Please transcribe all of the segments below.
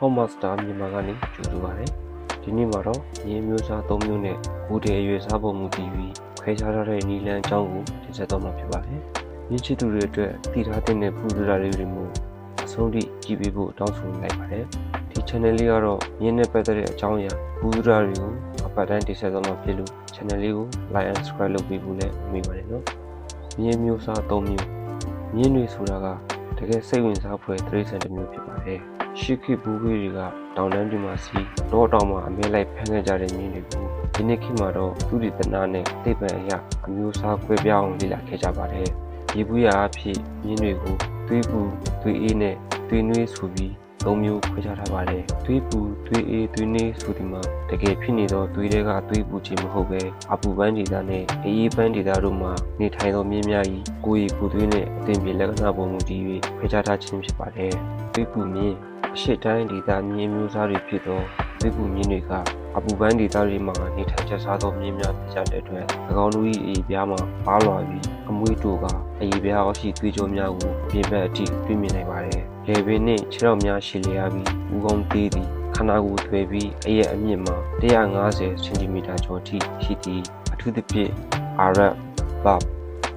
Home Master မြန်မာကနေကြိုဆိုပါရစေ။ဒီနေ့မှာတော့ရင်းမျိုးစား၃မျိုးနဲ့ကိုယ်တည်းအရွယ်စားပုံမူတည်ပြီးခွဲခြားထားတဲ့နီလန်အကြောင်းကိုတင်ဆက်တော့မှာဖြစ်ပါတယ်။ရင်းချစ်သူတွေအတွက်တည်ထားတဲ့ပူဇော်တာလေးတွေမျိုးအဆုံးထိကြည့်ပေးဖို့တောင်းဆိုလိုက်ပါတယ်။ဒီ channel လေးကတော့ရင်းနဲ့ပတ်သက်တဲ့အကြောင်းအရာပူဇော်တာတွေကိုအပတ်တိုင်းတင်ဆက်တော့မှာဖြစ်လို့ channel လေးကို like and subscribe လုပ်ပေးဖို့လည်းမိပါတယ်နော်။ရင်းမျိုးစား၃မျိုးရင်းတွေဆိုတာက တကယ်စိတ်ဝင်စားဖွယ်တရိษံတစ်မျိုးဖြစ်ပါတယ်။ရှစ်ခိဘူဘေးတွေကတောင်တန်းတွေမှာစီတော့တောင်မှာအမဲလိုက်ဖမ်းခဲ့ကြတဲ့မြင်းတွေကိုဒီနေ့ခေတ်မှာတော့သူရိတနာနဲ့သိပ္ပံအရာအမျိုးအစားကွဲပြားအောင်လေ့လာခဲ့ကြပါတယ်။ဒီဘူးရာအဖြစ်မြင်းတွေကိုသွေးပူသွေးအေးနဲ့သွေးနွေးဆိုပြီး သုံးမျိုးခွဲခြားထားပါတယ်။သွေးပူသွေးအေးသွေးနွေးဆိုဒီမှာတကယ်ဖြစ်နေသောသွေးတွေကသွေးပူခြင်းမဟုတ်ပဲအပူပန်းဒေသနဲ့အေးပန်းဒေသတို့မှာနေထိုင်သောမြင်းများ၏ကိုယ်ရည်ကိုယ်သွေးနဲ့အသင်ပြေလက္ခဏာပုံမူတည်၍ခွဲခြားထားခြင်းဖြစ်ပါတယ်။သွေးပူမြင်းအရှိတိုင်းဒေသမြင်းမျိုးစားတွေဖြစ်သောသွေးပူမြင်းတွေကအပူပန်းဒေသတွေမှာနေထိုင်ကျဆားသောမြင်းများဖြစ်ကြတဲ့အတွက်၎င်းတို့၏အေးပြားမှာပါလွာပြီးအမွေးတိုကအရေးပြားအောက်ရှိသွေးကြောများကိုအပြင်ဘက်အထိတွေ့မြင်နိုင်ပါတယ်။ လေပင်နှင့်ခြေထောက်များရှည်လျားပြီးဦးခေါင်းသေးသည်ခန္ဓာကိုယ်ထွေပြီးအရဲ့အမြင့်မှာ150စင်တီမီတာကျော်ထိရှိသည်အထူးသဖြင့်အာရပ်ဘတ်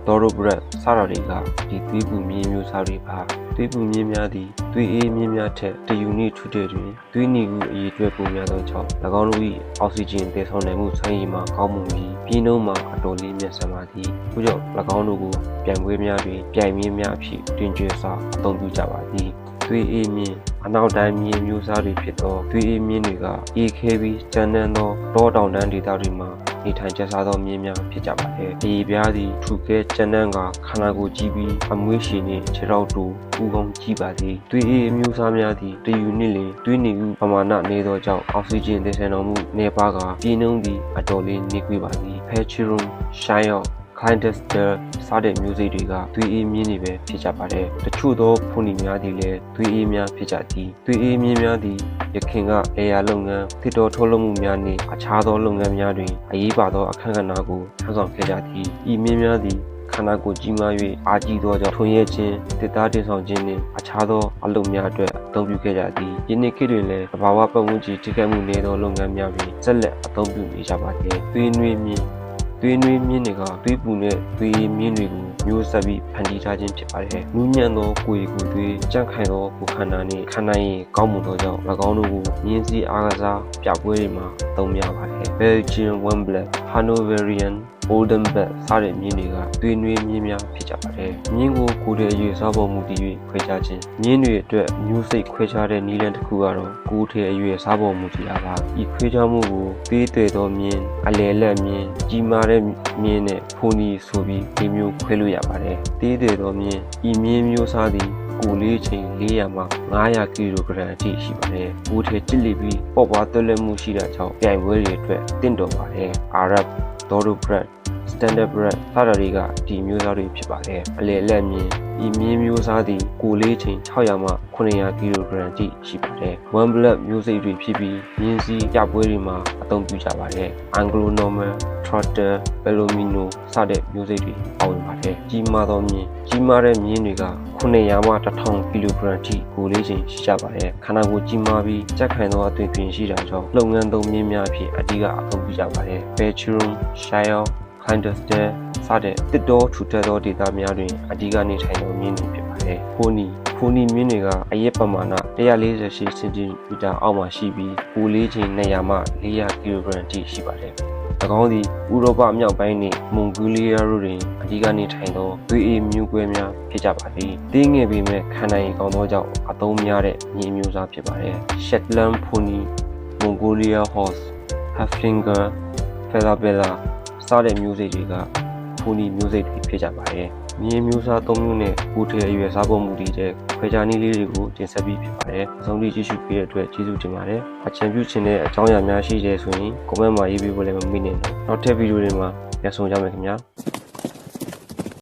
ဒေါ်ရိုဘရက်စတာတွေကဒီသွေးပူမြင်းမျိုးစားတွေပါသွေးပူမြင်းများသည်သွေးအေးမြင်းများထက်တယူနစ်ထူတဲ့တွင်သွေးနီကူအရေးအတွက်ပုံများသောကြောင့်၎င်းတို့၏အောက်ဆီဂျင်တည်ဆောင်နိုင်မှုဆိုင်ရည်မှာကောင်းမွန်ပြီးပြင်းနှုံးမှာအတော်လေးမြတ်ဆန်ပါသည်။ထို့ကြောင့်၎င်းတို့ကိုပြိုင်ပွဲများတွင်ပြိုင်မြင်းများအဖြစ်တွင်ကျစွာအသုံးပြုကြပါသည်။ သွေးအေးမြင်းအနောက်တိုင်းမြင်းမျိုးစားတွေဖြစ်သောသွေးအေးမြင်းတွေကအေးခဲပြီးကျန်းတန်းသောတောတောင်တန်းဒေသတွေမှာနေထိုင်ကျစားသောမြင်းများဖြစ်ကြပါတယ်။ဒီပြားသည်ထူကဲကျန်းတန်းကခန္ဓာကိုယ်ကြီးပြီးအမွေးရှည်နှင့်ခြေထောက်တူဥကောင်းကြီးပါသည်။သွေးအေးအမျိုးအစားများသည်တယူနစ်လင်သွေးနေဥပမာဏနေသောကြောင့်အောက်ဆီဂျင်သယ်ဆောင်တော်မူနေပါကပြင်းနှုံးသည်အတော်လေးနေကွေးပါသည်။ Petrum Shire Kleinster စတဲ့မျိုးစိတ်တွေကသွေးအေးမြင်းတွေပဲဖြစ်ကြပါတယ်။တချို့သောဖုန်နီများသည်လည်းသွေးအေးများဖြစ်ကြသည်။သွေးအေးမြင်းများသည်ရခင်ကလေယာလုပ်ငန်း၊တစ်တော်ထုတ်လုပ်မှုများနှင့်အခြားသောလုပ်ငန်းများတွင်အရေးပါသောအခမ်းကဏ္ဍကိုထမ်းဆောင်ခဲ့ကြသည်။ဤမြင်းများသည်ခန္ဓာကိုယ်ကြီးမား၍အားကြီးသောကြောင့်ထွန်ရဲခြင်းတစ်သားတင်ဆောင်ခြင်းနှင့်အခြားသောအလုပ်များအတွက်အသုံးပြုခဲ့ကြသည်ယနေ့ခေတ်တွင်လည်းသဘာဝပတ်ဝန်းကျင်ထိခိုက်မှုနည်းသောလုပ်ငန်းများတွင်ဆက်လက်အသုံးပြုနေကြပါသည်သွေးနွေးမြင်း သွေးနွေးမြင်းတွေကသွေးပူနဲ့သွေးမြင်းတွေကိုမျိုးဆက်ပြီးဖန်တီးထားခြင်းဖြစ်ပါတယ်။နူးညံ့သောကိုယ်ကိုယ်သွေးကြန့်ခိုင်သောကိုယ်ခန္ဓာနှင့်ခန္ဓာရင်ကောင်းမွန်သောကြောင့်၎င်းတို့ကိုမြင်းစည်းအားကစားပြပွဲတွေမှာအသုံးများပါတယ်။ Belgian Wembley, Hanoverian Oldenburg စတဲ့မြင်းတွေကသွေးနွေးမြင်းများဖြစ်ကြပါတယ်။မြင်းကိုကိုယ်တည်းအရွယ်စားပေါ်မူတည်၍ခွဲခြားခြင်းမြင်းတွေအတွက်မျိုးစိတ်ခွဲခြားတဲ့နည်းလမ်းတစ်ခုကတော့ကိုယ်တည်းအရွယ်စားပေါ်မူတည်တာပါ။ဤခွဲခြားမှုကိုသေးတယ်သောမြင်းအလယ်လက်မြင်းကြီးမားတဲ့မြင်းနဲ့ဖုန်ဒီဆိုပြီးဒီမျိုးခွဲလို့ရပါတယ်။သေးတယ်သောမြင်းဤမြင်းမျိုးစားသည် ကိုလေးချိန်400မှ900ကီလိုဂရမ်အထိရှိပါတယ်။ကိုယ်ထဲကြစ်လိပြီးပေါ့ပွားသွက်လက်မှုရှိတာကြောင့်ပြိုင်ပွဲတွေအတွက်တင့်တော်ပါတယ်။ Arab, Dodo Bread standard bread စတာတွေကဒီမျိုးစားတွေဖြစ်ပါတယ်အလေလက်မြင်းဒီမြင်းမျိုးစားသည်ကိုလေးချိန်600မှ900ကီလိုဂရမ်ထိရှိပါတယ် one blood မျိုးစိတ်တွေဖြစ်ပြီးမြင်းစည်းကြပွဲတွေမှာအသုံးပြုကြပါတယ် anglo normal trotter palomino စတဲ့မျိုးစိတ်တွေပါဝင်ပါတယ်ကြီးမားသောမြင်းကြီးမားတဲ့မြင်းတွေက900မှ1000ကီလိုဂရမ်ထိကိုလေးချိန်ရှိကြပါတယ်ခန္ဓာကိုယ်ကြီးမားပြီးကြက်ခိုင်သောအသွင်ပြင်ရှိတာကြောင့်လုပ်ငန်းသုံးမြင်းများအဖြစ်အဓိကအသုံးပြုကြပါတယ် Belgium Shire Kindester စတဲ့တစ်တော်ထူထပ်သောဒေသများတွင်အဓိကနေထိုင်သောမြင်းတွေဖြစ်ပါတယ်။ဖိုနီဖိုနီမြင်းတွေကအရက်ပမာဏ148စင်တီမီတာအောက်မှာရှိပြီးပူလေးချိန်200မှ400ကီလိုဂရမ်ထိရှိပါတယ်။၎ င်းသည်ဥရောပမြောက်ပိုင်းနှင့်မွန်ဂိုလီးယားတို့တွင်အဓိကနေထိုင်သောသွေးအေးမျိုးကွဲများဖြစ်ကြပါသည်။တင်းငယ်ပေမဲ့ခံနိုင်ရည်ကောင်းသောကြောင့်အသုံးများတဲ့မြင်းမျိုးစားဖြစ်ပါတယ်။ Shetland Pony, Mongolia Horse, Haflinger, Featherbella စတဲ့မျိုးစိတ်တွေကဖူနီမျိုးစိတ်တွေဖြစ်ကြပါတယ်။ မြင်းမျိုးစား၃မျိုးနဲ့ကိုထေအရွယ်စားပုံမူတည်တဲ့ခွဲခြားနည်းလေးတွေကိုတင်ဆက်ပြီးဖြစ်ပါတယ်။အဆုံးထိကြည့်ရှုပေးတဲ့အတွက်ကျေးဇူးတင်ပါတယ်။အချင်ပြုချင်တဲ့အကြောင်းအရာများရှိတယ်ဆိုရင် comment မှာရေးပေးဖို့လည်းမမေ့နဲ့နော်။နောက်ထပ်ဗီဒီယိုတွေမှာပြန်ဆောင်ကြမယ်ခင်ဗျာ။